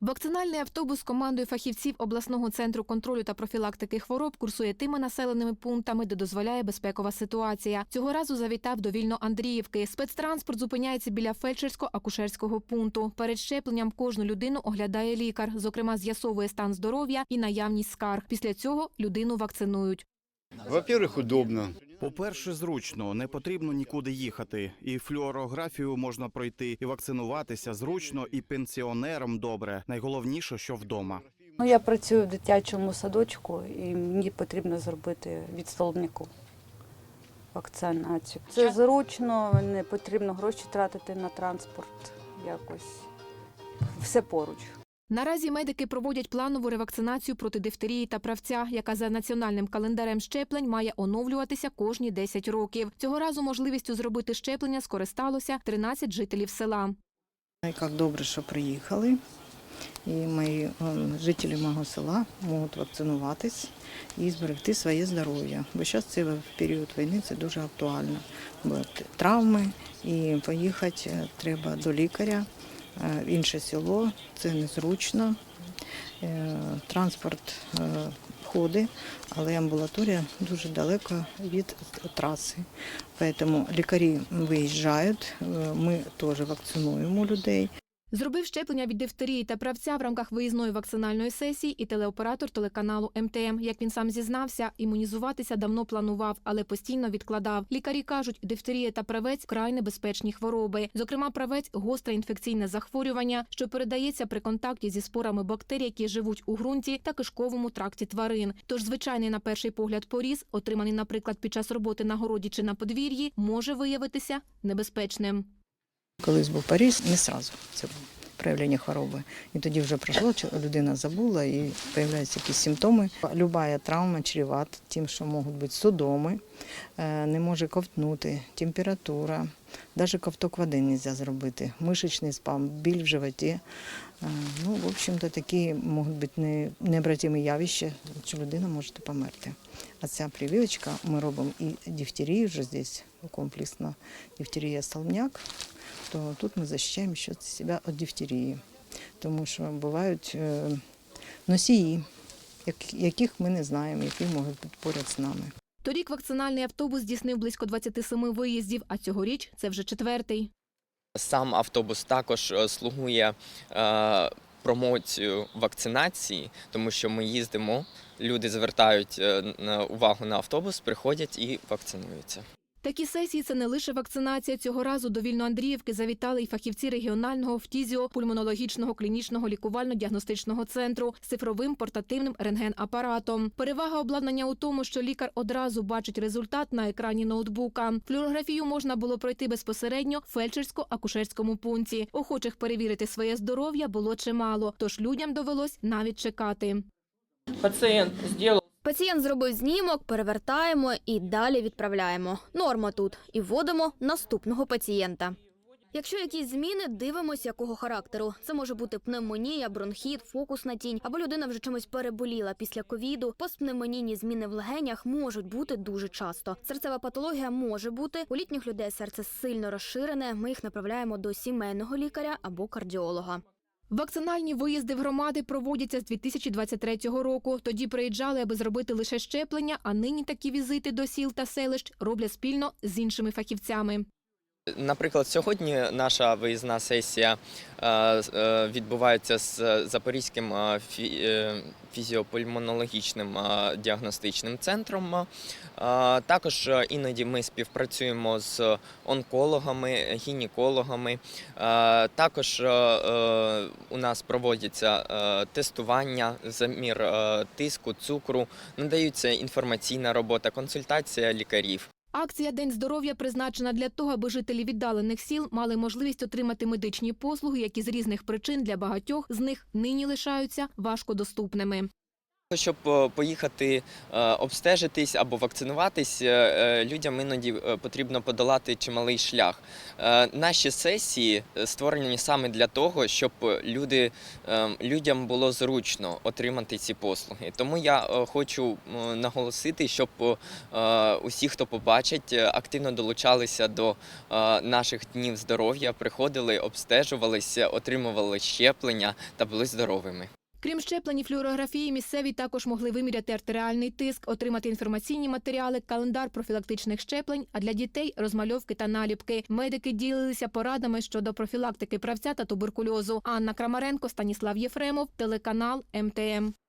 Вакцинальний автобус командою фахівців обласного центру контролю та профілактики хвороб курсує тими населеними пунктами, де дозволяє безпекова ситуація. Цього разу завітав до Вільно-Андріївки. Спецтранспорт зупиняється біля фельдшерсько-акушерського пункту. Перед щепленням кожну людину оглядає лікар. Зокрема, з'ясовує стан здоров'я і наявність скарг. Після цього людину вакцинують. Во-первых, удобно. По-перше, зручно, не потрібно нікуди їхати. І флюорографію можна пройти, і вакцинуватися зручно, і пенсіонерам добре. Найголовніше, що вдома. Ну, я працюю в дитячому садочку і мені потрібно зробити від столбняку вакцинацію. Це зручно, не потрібно гроші тратити на транспорт. Якось все поруч. Наразі медики проводять планову ревакцинацію проти дифтерії та правця, яка за національним календарем щеплень має оновлюватися кожні 10 років. Цього разу можливістю зробити щеплення скористалося 13 жителів села. Як добре, що приїхали. І мої ем, жителі мого села можуть вакцинуватись і зберегти своє здоров'я. Бо зараз це в період війни це дуже актуально. Бо травми і поїхати е, треба до лікаря в інше село, це незручно. Е, Транспорт е, ходить, але амбулаторія дуже далеко від траси. Тому лікарі виїжджають, е, ми теж вакцинуємо людей. Зробив щеплення від дифтерії та правця в рамках виїзної вакцинальної сесії і телеоператор телеканалу МТМ. Як він сам зізнався, імунізуватися давно планував, але постійно відкладав. Лікарі кажуть, дифтерія та правець край небезпечні хвороби. Зокрема, правець гостре інфекційне захворювання, що передається при контакті зі спорами бактерій, які живуть у ґрунті та кишковому тракті тварин. Тож звичайний на перший погляд поріз, отриманий, наприклад, під час роботи на городі чи на подвір'ї, може виявитися небезпечним. Колись був Париж, не одразу це було проявлення хвороби. І тоді вже пройшло, людина забула і з'являються якісь симптоми. Люба травма чревата тим, що можуть бути судоми, е, не може ковтнути, температура, навіть ковток води не можна зробити, мишечний спам, біль в животі. Е, Ну, в общем-то, такі можуть бути не- необратимі явища, що людина може померти. А ця прививочка ми робимо і дифтерію вже здесь комплексно, дифтерія столбняк, то тут ми захищаємо ще себе від дифтерії. Тому що бувають е, носії, яких ми не знаємо, які можуть бути поряд з нами. Торік вакцинальний автобус здійснив близько 27 виїздів, а цьогоріч це вже четвертий. Сам автобус також е, слугує е, промоцію вакцинації, тому що ми їздимо, люди звертають е, увагу на автобус, приходять і вакцинуються. Такі сесії це не лише вакцинація. Цього разу до Вільноандріївки завітали і фахівці регіонального фтізіо-пульмонологічного клінічного лікувально-діагностичного центру з цифровим портативним рентген-апаратом. Перевага обладнання у тому, що лікар одразу бачить результат на екрані ноутбука. Флюорографію можна було пройти безпосередньо в фельдшерсько-акушерському пункті. Охочих перевірити своє здоров'я було чимало, тож людям довелось навіть чекати. Пациент сделал Пацієнт зробив знімок, перевертаємо і далі відправляємо. Норма тут і вводимо наступного пацієнта. Якщо якісь зміни, дивимося, якого характеру. Це може бути пневмонія, бронхіт, фокусна тінь, або людина вже чимось переболіла після ковіду. Постпневмонійні зміни в легенях можуть бути дуже часто. Серцева патологія може бути. У літніх людей серце сильно розширене. Ми їх направляємо до сімейного лікаря або кардіолога. Вакцинальні виїзди в громади проводяться з 2023 року. Тоді приїжджали, аби зробити лише щеплення, а нині такі візити до сіл та селищ роблять спільно з іншими фахівцями. Наприклад, сьогодні наша виїзна сесія е, е, відбувається з Запорізьким е, фі- фізіопульмонологічним діагностичним центром. Також іноді ми співпрацюємо з онкологами, гінекологами. Також у нас проводяться тестування, замір тиску, цукру, надаються інформаційна робота, консультація лікарів. Акція День здоров'я призначена для того, аби жителі віддалених сіл мали можливість отримати медичні послуги, які з різних причин для багатьох з них нині лишаються важкодоступними. Щоб е, поїхати е, обстежитись або вакцинуватись, е, людям іноді потрібно подолати чималий шлях. Наші сесії створені саме для того, щоб люди, людям було зручно отримати ці послуги. Тому я хочу наголосити, щоб усі, хто побачить, активно долучалися до наших днів здоров'я, приходили, обстежувалися, отримували щеплення та були здоровими. Крім щеплень і флюорографії, місцеві також могли виміряти артеріальний тиск, отримати інформаційні матеріали, календар профілактичних щеплень, а для дітей розмальовки та наліпки. Медики ділилися порадами щодо профілактики правця та туберкульозу. Анна Крамаренко, Станіслав Єфремов, телеканал МТМ.